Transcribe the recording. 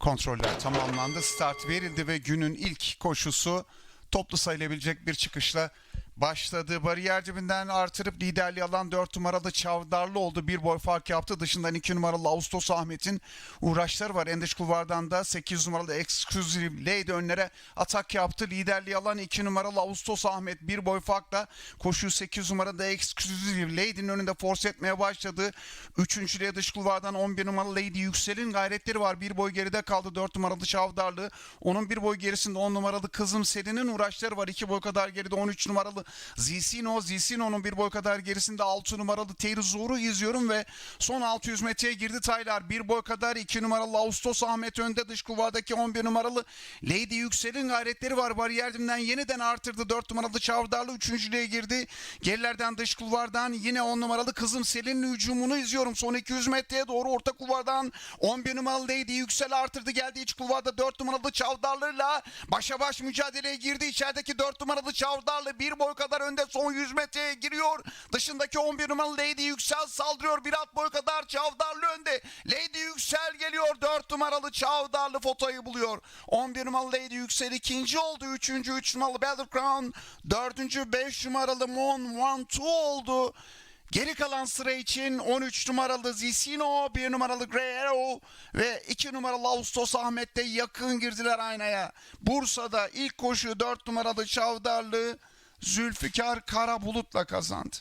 Kontroller tamamlandı. Start verildi ve günün ilk koşusu toplu sayılabilecek bir çıkışla başladı. Bariyer dibinden artırıp liderliği alan 4 numaralı Çavdarlı oldu. Bir boy fark yaptı. Dışından 2 numaralı Ağustos Ahmet'in uğraşları var. Endeş kulvardan da 8 numaralı Exclusive Lady önlere atak yaptı. Liderliği alan 2 numaralı Ağustos Ahmet bir boy farkla koşu 8 numaralı Exclusive Lady'nin önünde force etmeye başladı. Üçüncülüğe dış kulvardan 11 numaralı Lady Yüksel'in gayretleri var. Bir boy geride kaldı 4 numaralı Çavdarlı. Onun bir boy gerisinde 10 numaralı Kızım Selin'in uğraşları var. 2 boy kadar geride 13 numaralı Zisino. Zisino'nun bir boy kadar gerisinde 6 numaralı Teyri Zor'u izliyorum ve son 600 metreye girdi Taylar. Bir boy kadar 2 numaralı Ağustos Ahmet önde dış kulvardaki 11 numaralı Lady Yüksel'in gayretleri var. Bariyerdimden yeniden artırdı. 4 numaralı Çavdarlı üçüncülüğe girdi. Gerilerden dış kulvardan yine 10 numaralı Kızım Selin'in hücumunu izliyorum. Son 200 metreye doğru orta kulvardan 11 numaralı Lady Yüksel artırdı. Geldi iç kulvarda 4 numaralı Çavdarlı'yla başa baş mücadeleye girdi. İçerideki 4 numaralı Çavdarlı bir boy kadar önde son 100 metreye giriyor. Dışındaki 11 numaralı Lady Yüksel saldırıyor. Bir at boy kadar Çavdarlı önde. Lady Yüksel geliyor. 4 numaralı Çavdarlı fotoyu buluyor. 11 numaralı Lady Yüksel ikinci oldu. Üçüncü 3 numaralı Battle Crown. Dördüncü 5 numaralı Mon One Two oldu. Geri kalan sıra için 13 numaralı Zisino, 1 numaralı Grey Arrow ve 2 numaralı Ağustos Ahmet'te yakın girdiler aynaya. Bursa'da ilk koşu 4 numaralı Çavdarlı Zülfikar Karabulut'la kazandı.